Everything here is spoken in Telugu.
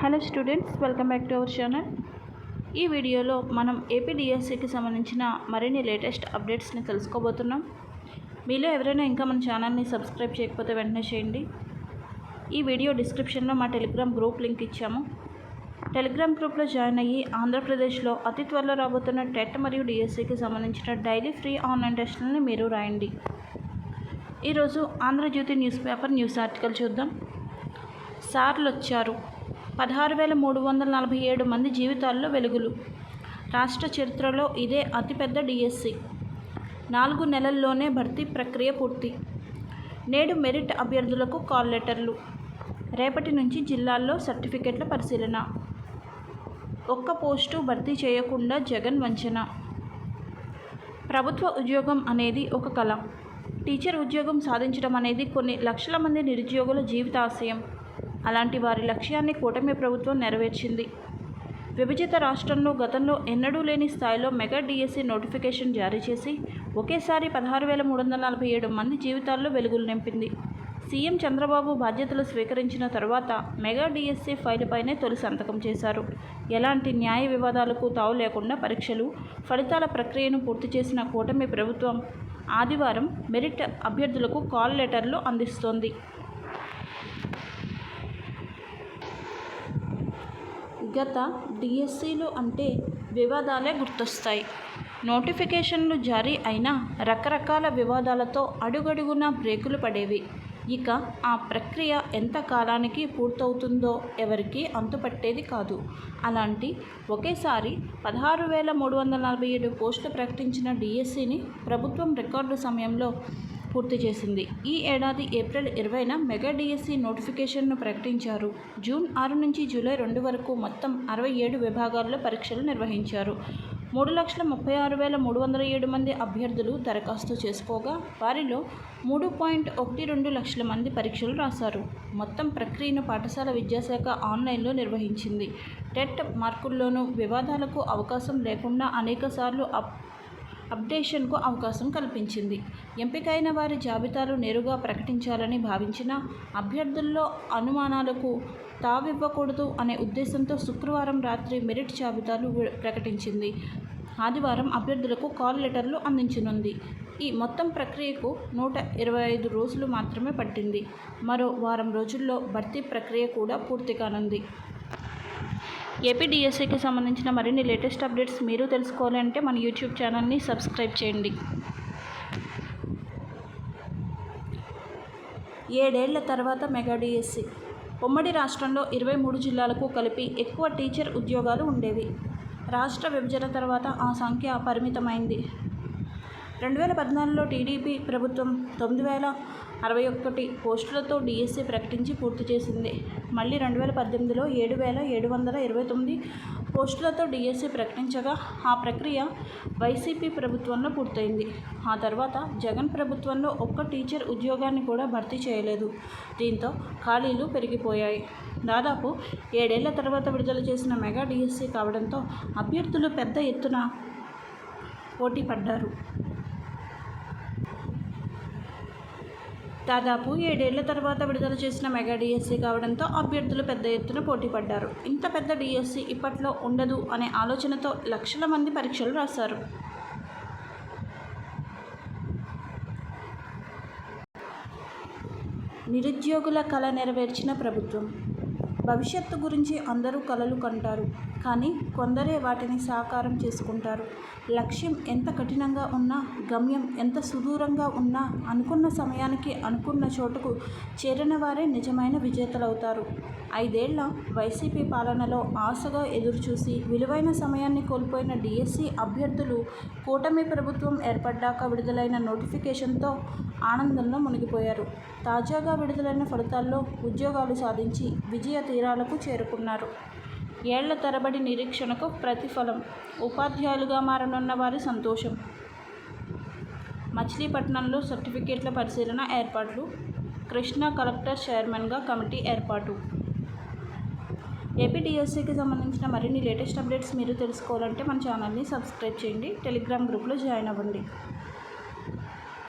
Hello students welcome back to our channel. ఈ వీడియోలో మనం ఏపీడిఎస్సికి సంబంధించిన మరిన్ని లేటెస్ట్ అప్డేట్స్ని తెలుసుకోబోతున్నాం. మీలో ఎవరైనా ఇంకా మన ఛానల్ని సబ్స్క్రైబ్ చేయకపోతే వెంటనే చేయండి. ఈ వీడియో డిస్క్రిప్షన్లో మా టెలిగ్రామ్ గ్రూప్ లింక్ ఇచ్చాము. టెలిగ్రామ్ గ్రూప్లో జాయిన్ అయ్యి ఆంధ్రప్రదేశ్లో అతి త్వరలో రాబోతున్న టెట్ మరియు డిఎస్సికి సంబంధించిన డైలీ ఫ్రీ ఆన్లైన్ టెస్టులని మీరు రాయండి. ఈరోజు Andhra Jyothi news paper news article చూద్దాం. సార్లు వచ్చారు. పదహారు వేల మూడు వందల నలభై ఏడు మంది జీవితాల్లో వెలుగులు. రాష్ట్ర చరిత్రలో ఇదే అతిపెద్ద డిఎస్సి. నాలుగు నెలల్లోనే భర్తీ ప్రక్రియ పూర్తి. నేడు మెరిట్ అభ్యర్థులకు కాల్ లెటర్లు. రేపటి నుంచి జిల్లాల్లో సర్టిఫికెట్ల పరిశీలన. ఒక్క పోస్టు భర్తీ చేయకుండా జగన్ వంచన. ప్రభుత్వ ఉద్యోగం అనేది ఒక కళ. టీచర్ ఉద్యోగం సాధించడం అనేది కొన్ని లక్షల మంది నిరుద్యోగుల జీవితాశయం. అలాంటి వారి లక్ష్యాన్ని కూటమి ప్రభుత్వం నెరవేర్చింది. విభజిత రాష్ట్రంలో గతంలో ఎన్నడూ లేని స్థాయిలో మెగా డిఎస్సి నోటిఫికేషన్ జారీ చేసి ఒకేసారి పదహారు వేల మూడు వందల నలభై ఏడు మంది జీవితాల్లో వెలుగులు నింపింది. సీఎం చంద్రబాబు బాధ్యతలు స్వీకరించిన తర్వాత మెగా డిఎస్సి ఫైలుపైనే తొలి సంతకం చేశారు. ఎలాంటి న్యాయ వివాదాలకు తావు లేకుండా పరీక్షలు ఫలితాల ప్రక్రియను పూర్తి చేసిన కూటమి ప్రభుత్వం ఆదివారం మెరిట్ అభ్యర్థులకు కాల్ లెటర్లు అందిస్తోంది. గత డిఎస్సిలు అంటే వివాదాలే గుర్తొస్తాయి. నోటిఫికేషన్లు జారీ అయినా రకరకాల వివాదాలతో అడుగడుగున బ్రేకులు పడేవి. ఇక ఆ ప్రక్రియ ఎంత కాలానికి పూర్తవుతుందో ఎవరికీ అంతుపట్టేది కాదు. అలాంటి ఒకేసారి పదహారు వేల మూడు వందల నలభై ఏడు పోస్టులు ప్రకటించిన డిఎస్సిని ప్రభుత్వం రికార్డు సమయంలో పూర్తి చేసింది. ఈ ఏడాది ఏప్రిల్ ఇరవైన మెగా డిఎస్సి నోటిఫికేషన్ను ప్రకటించారు. జూన్ ఆరు నుంచి జూలై రెండు వరకు మొత్తం అరవై ఏడు విభాగాల్లో పరీక్షలు నిర్వహించారు. మూడు లక్షల ముప్పై ఆరు వేల మూడు వందల ఏడు మంది అభ్యర్థులు దరఖాస్తు చేసుకోగా వారిలో మూడు పాయింట్ ఒకటి రెండు లక్షల మంది పరీక్షలు రాశారు. మొత్తం ప్రక్రియను పాఠశాల విద్యాశాఖ ఆన్లైన్లో నిర్వహించింది. టెట్ మార్కుల్లోనూ వివాదాలకు అవకాశం లేకుండా అనేకసార్లు అప్ అప్డేషన్కు అవకాశం కల్పించింది. ఎంపికైన వారి జాబితాలు నేరుగా ప్రకటించాలని భావించిన అభ్యర్థుల్లో అనుమానాలకు తావివ్వకూడదు అనే ఉద్దేశంతో శుక్రవారం రాత్రి మెరిట్ జాబితాలు ప్రకటించింది. ఆదివారం అభ్యర్థులకు కాల్ లెటర్లు అందించనుంది. ఈ మొత్తం ప్రక్రియకు నూట ఇరవై ఐదు రోజులు మాత్రమే పట్టింది. మరో వారం రోజుల్లో భర్తీ ప్రక్రియ కూడా పూర్తి కానుంది. ఏపీడిఎస్సికి సంబంధించిన మరిన్ని లేటెస్ట్ అప్డేట్స్ మీరు తెలుసుకోవాలంటే మన యూట్యూబ్ ఛానల్ని సబ్స్క్రైబ్ చేయండి. ఏడేళ్ళ తర్వాత మెగా డిఎస్సి. ఉమ్మడి రాష్ట్రంలో ఇరవై మూడు జిల్లాలకు కలిపి ఎక్కువ టీచర్ ఉద్యోగాలు ఉండేవి. రాష్ట్ర విభజన తర్వాత ఆ సంఖ్య పరిమితమైంది రెండు వేల పద్నాలుగులో టీడీపీ ప్రభుత్వం తొమ్మిది వేల అరవై ఒకటి పోస్టులతో డిఎస్సి ప్రకటించి పూర్తి చేసింది. మళ్ళీ రెండు వేల పద్దెనిమిదిలో ఏడు వేల ఏడు వందల ఇరవై తొమ్మిది పోస్టులతో డిఎస్సి ప్రకటించగా ఆ ప్రక్రియ వైసీపీ ప్రభుత్వంలో పూర్తయింది. ఆ తర్వాత జగన్ ప్రభుత్వంలో ఒక్క టీచర్ ఉద్యోగాన్ని కూడా భర్తీ చేయలేదు. దీంతో ఖాళీలు పెరిగిపోయాయి. దాదాపు ఏడేళ్ళ తర్వాత విడుదల చేసిన మెగా డిఎస్సి కావడంతో అభ్యర్థులు పెద్ద ఎత్తున పోటీ పడ్డారు. దాదాపు ఏడేళ్ళ తర్వాత విడుదల చేసిన మెగా డిఎస్సి కావడంతో అభ్యర్థులు పెద్ద ఎత్తున పోటీ పడ్డారు. ఇంత పెద్ద డిఎస్సి ఇప్పట్లో ఉండదు అనే ఆలోచనతో లక్షల మంది పరీక్షలు రాశారు. నిరుద్యోగుల కళ నెరవేర్చిన ప్రభుత్వం. భవిష్యత్తు గురించి అందరూ కలలు కంటారు. కానీ కొందరే వాటిని సాకారం చేసుకుంటారు. లక్ష్యం ఎంత కఠినంగా ఉన్నా గమ్యం ఎంత సుదూరంగా ఉన్నా అనుకున్న సమయానికి అనుకున్న చోటుకు చేరిన వారే నిజమైన విజేతలవుతారు. ఐదేళ్ళ వైసీపీ పాలనలో ఆశగా ఎదురుచూసి విలువైన సమయాన్ని కోల్పోయిన డిఎస్సి అభ్యర్థులు కూటమి ప్రభుత్వం ఏర్పడ్డాక విడుదలైన నోటిఫికేషన్తో ఆనందంలో మునిగిపోయారు. తాజాగా విడుదలైన ఫలితాల్లో ఉద్యోగాలు సాధించి విజయ తీరాలకు చేరుకున్నారు. ఏళ్ళ తరబడి నిరీక్షణకు ప్రతిఫలం. ఉపాధ్యాయులుగా మారనున్న వారి సంతోషం. మచిలీపట్నంలో సర్టిఫికేట్ల పరిశీలన ఏర్పాట్లు. కృష్ణా కలెక్టర్ చైర్మన్గా కమిటీ ఏర్పాటు. ఏపీటీఎస్సీకి సంబంధించిన మరిన్ని లేటెస్ట్ అప్డేట్స్ మీరు తెలుసుకోవాలంటే మన ఛానల్ని సబ్స్క్రైబ్ చేయండి. టెలిగ్రామ్ గ్రూప్లో జాయిన్ అవ్వండి.